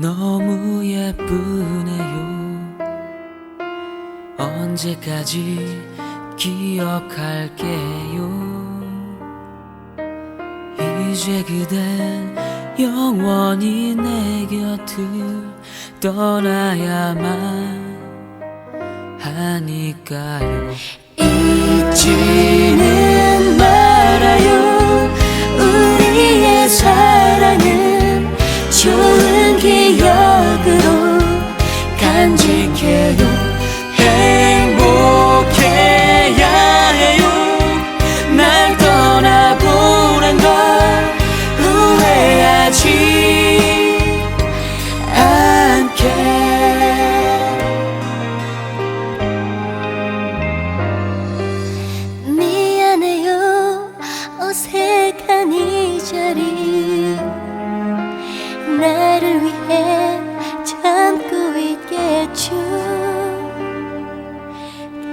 너무 예쁘네요. 언제까지 기억할게요? 이제 그댄 영원히 내 곁을 떠나야만 하니까요. 잊지는 나를 위해 참고 있겠죠.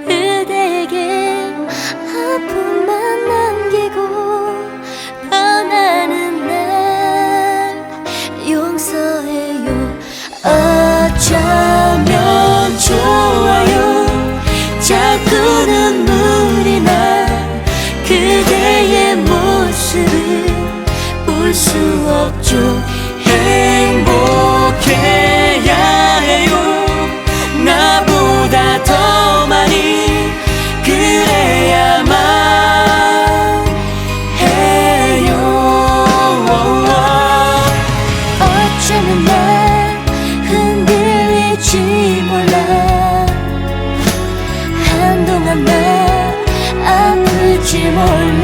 그대에게 아픔만 남기고 떠나는 날 용서해요. 어쩌면 좋아요. 자꾸 눈물이 나 그대의 모습을 볼 수 없죠 아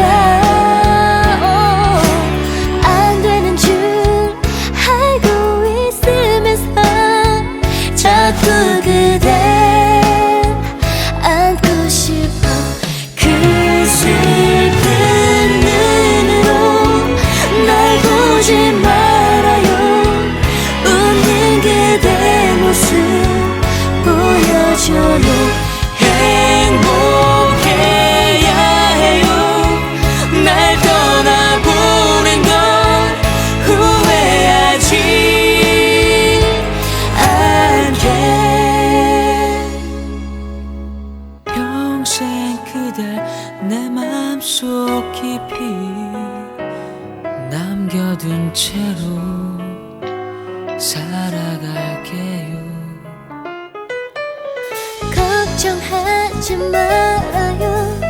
속 깊이 남겨둔 채로 살아갈게요. 걱정하지 말아요.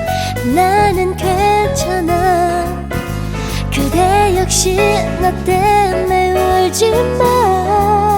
나는 괜찮아. 그대 역시 나 때문에 울지 마